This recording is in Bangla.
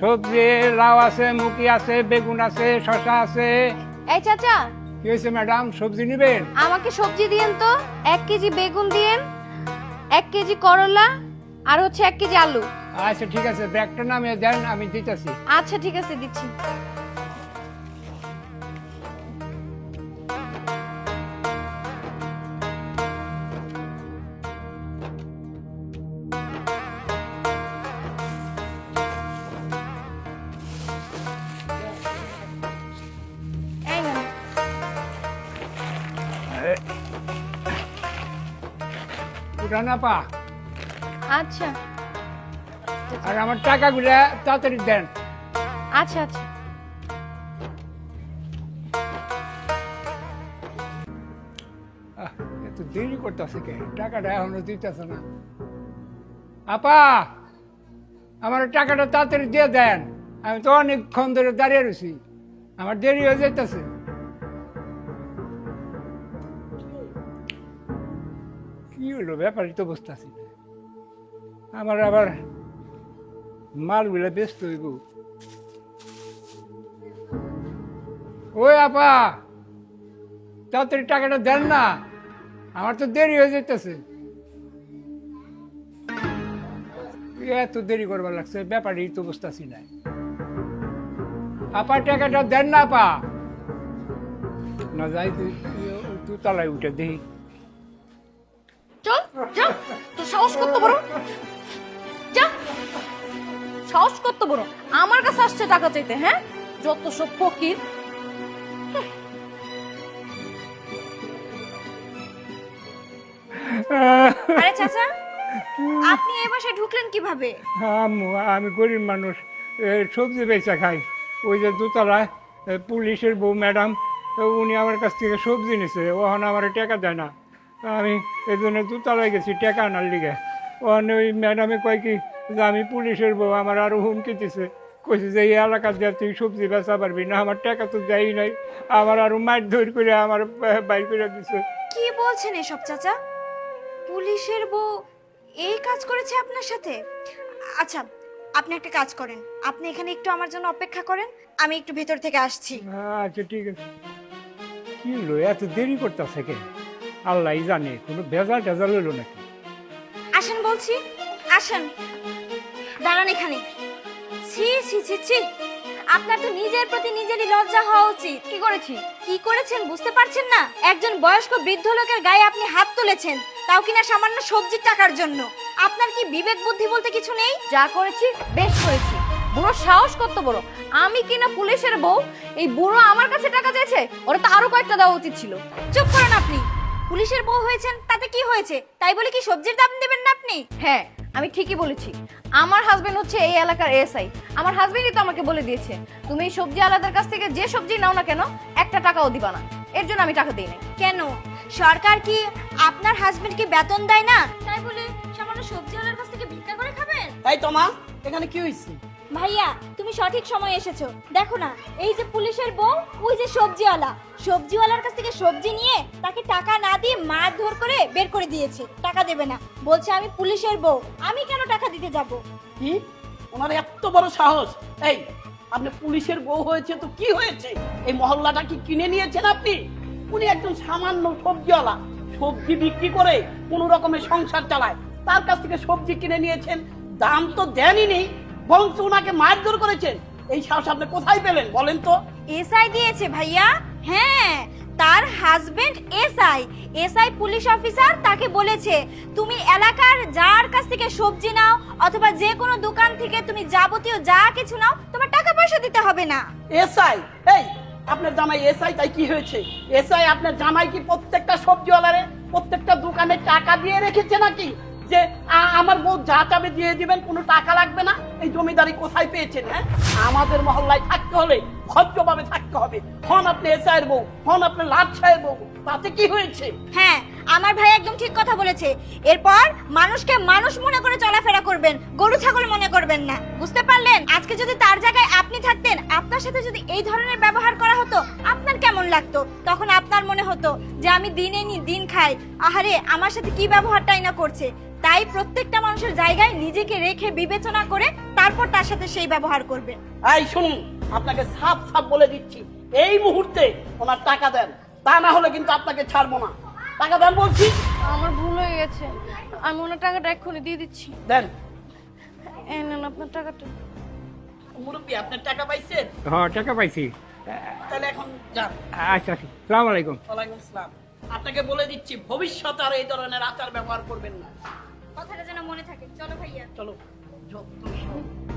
সবজি লাউ আছে মুখি আছে বেগুন আছে শশা আছে। এই চাচা। কি হয়েছে ম্যাডাম? সবজি নেবেন? আমাকে সবজি দিয়েন তো। এক কেজি বেগুন দিয়েন এক কেজি করলা আর হচ্ছে এক কেজি আলু। আচ্ছা ঠিক আছে। ব্যাগটা নামিয়ে দেন আমি দিতেছি। আচ্ছা ঠিক আছে দিচ্ছি। পা আচ্ছা। আর আমার টাকাগুলা তাড়াতাড়ি দেন। আচ্ছা আচ্ছা। এত দেরি করতেছে কে? টাকাটা এখনও দিতেছে না। আপা আমার টাকাটা তাড়াতাড়ি দিয়ে দেন। আমি তো অনেকক্ষণ ধরে দাঁড়িয়ে রয়েছি। আমার দেরি হয়ে যাইতেছে। হলো ব্যাপারই তো বুঝতেছি না। আমার আবার মালগুলা ব্যস্ত হইব। ওই আপা, তাড়াতাড়ি টাকাটা দেন না, আমার তো দেরি হয়ে যেতেছে এত দেরি করবার লাগছে, ব্যাপারই তো বুঝতেছি না। আপা, টাকাটা দেন না, আপা। না যাই তুই তুই তলায় উঠে দেখি। চল যা তোর সাহস করতে বড়? যা সাহস করতে বড়? আমার কাছে আসছে টাকা চাইতে হ্যাঁ? যত সব ফকির। আরে চাচা আপনি এই বাসায় ঢুকলেন কীভাবে? আম্মু, আমি গরিব মানুষ সবজি বেচা খাই। ওই যে দোতলায় পুলিশের বউ ম্যাডাম উনি আমার কাছ থেকে সবজি নিছে ওখানে আমার টাকা দেয় না। আমি এই জন্য দোতলায় গেছি টাকা আনার লিগে। ওখানে ওই ম্যাডামে কয় কি যে আমি পুলিশের বউ আমার আরও হুমকি দিছে। কইছে যে এই এলাকা দিয়ে তুই সবজি বেচা পারবি না আমার টাকা তো দেয়ই নাই। আমার আরও মার ধর করে আমার বাইর করে দিছে। কি বলছেন এসব চাচা? পুলিশের বউ এই কাজ করেছে আপনার সাথে? আচ্ছা আপনি একটা কাজ করেন। আপনি এখানে একটু আমার জন্য অপেক্ষা করেন আমি একটু ভেতর থেকে আসছি। আচ্ছা ঠিক আছে। কি হলো? এত দেরি করতেছে কে আল্লাহ জানে কোনো ভেজাল টেজাল হলো নাকি? আসেন বলছি, আসেন। দাঁড়ান এখানে। ছি ছি ছি ছি। আপনার তো নিজের প্রতি নিজেরই লজ্জা হওয়া উচিত। কি করেছি? কি করেছেন বুঝতে পারছেন না? একজন বয়স্ক বৃদ্ধ লোকের গায়ে আপনি হাত তুলেছেন, তাও কিনা সামান্য সবজির টাকার জন্য। আপনার কি বিবেক বুদ্ধি বলতে কিছু নেই? যা করেছি, বেশ করেছি। বুড়ো সাহস কত বড়? আমি কিনা পুলিশের বউ? এই বুড়ো আমার কাছে টাকা চেয়েছে ওরা তো আরও কয়েকটা দেওয়া উচিত ছিল। চুপ করুন আপনি। পুলিশের বউ হয়েছেন? তাতে কি হয়েছে? তাই বলে কি সবজির দাম দেবেন না আপনি? হ্যাঁ আমি ঠিকই বলেছি। আমার হাজবেন্ড হচ্ছে এই এলাকার এসআই আমার হাজবেন্ডই তো আমাকে বলে দিয়েছে তুমি এই সবজি আলাদার কাছ থেকে যে সবজি নাও না কেন একটা টাকাও দিবা না। এর জন্য আমি টাকা দিই নাই কেন? সরকার কি আপনার হাজবেন্ডকে বেতন দেয় না? তাই বলে সামান্য সবজি আলাদার কাছ থেকে ভিক্ষা করে খাবেন? এই তোমা এখানে কি হয়েছে? ভাইয়া, তুমি সঠিক সময় এসেছ। দেখো না, এই যে পুলিশের বউ, ওই যে সবজিওয়ালা। সবজিওয়ালার কাছ থেকে সবজি নিয়ে তাকে টাকা না দিয়ে মারধর করে বের করে দিয়েছে। টাকা দেবে না। বলছে, আমি পুলিশের বউ। আমি কেন টাকা দিতে যাব? কি? ওনার এত বড় সাহস। এই, আপনি পুলিশের বউ হয়েছে তো কি হয়েছে? এই মহল্লাটা কি কিনে নিয়েছেন আপনি? উনি একজন সামান্য সবজিওয়ালা। সবজি বিক্রি করে কোনো রকমের সংসার চালায়। তার কাছ থেকে সবজি কিনে নিয়েছেন। দাম তো দেনই নেই। বরঞ্চ ওনাকে মারধর করেছেন। এই সাহস আপনি কোথায় পেলেন বলেন তো? এসআই দিয়েছে ভাইয়া। হ্যাঁ তার husband SI. SI police officer তাকে বলেছে তুমি এলাকার যার কাছ থেকে সবজি নাও অথবা যে কোনো দোকান থেকে তুমি যাবতীয় যা কিছু নাও তোমার টাকা পয়সা দিতে হবে না। এসআই? এই আপনার জামাই এসআই তাই কি হয়েছে? এসআই আপনার জামাই কি প্রত্যেকটা সবজিওয়ালারে প্রত্যেকটা দোকানে টাকা দিয়ে রেখেছে নাকি? যে আমার বউ যা চাবে দিয়ে দিবেন, কোনো টাকা লাগবে না। এই জমিদারি কোথায় পেয়েছেন হ্যাঁ? আমাদের মহল্লায় থাকতে হলে ভদ্রভাবে থাকতে হবে। হন আপনি এসআইয়ের বউ, হন আপনি লাট সাহেব বউ, তাতে কি হয়েছে? হ্যাঁ আমার ভাই একদম ঠিক কথা বলেছে। এরপর মানুষকে মানুষ মনে করে চলাফেরা করবেন, গরু ছাগল মনে করবেন না। বুঝতে পারলেন? আজকে যদি তার জায়গায় আপনি থাকতেন, আপনার সাথে যদি এই ধরনের ব্যবহার করা হতো, আপনার কেমন লাগতো? তখন আপনার মনে হতো যে, আমি দিনে নি, দিন খাই। আহারে, আমার সাথে কি ব্যবহারটাই না করছে? তাই প্রত্যেকটা মানুষের জায়গায় নিজেকে রেখে বিবেচনা করে তারপর তার সাথে সেই ব্যবহার করবেন এই শুনুন আপনাকে সাফ সাফ বলে দিচ্ছি এই মুহূর্তে ওনার টাকা দেন তা না হলে কিন্তু আপনাকে ছাড়বো না। টাকা দেন বলছি। আমার ভুল হয়ে গেছে। আমি ওনার টাকাটা এক্ষুনি দিয়ে দিচ্ছি। দেন। এই নেন আপনার টাকাটা। মুরব্বী আপনার টাকা পাইছেন? হ্যাঁ টাকা পাইছি। তাহলে এখন যান। আচ্ছা আচ্ছা সালাম আলাইকুম। ওয়ালাইকুম আসসালাম আপনাকে বলে দিচ্ছি ভবিষ্যতে আর এই ধরনের আচার ব্যবহার করবেন না। কথাটা যেন মনে থাকে। চলো ভাইয়া। চলো যত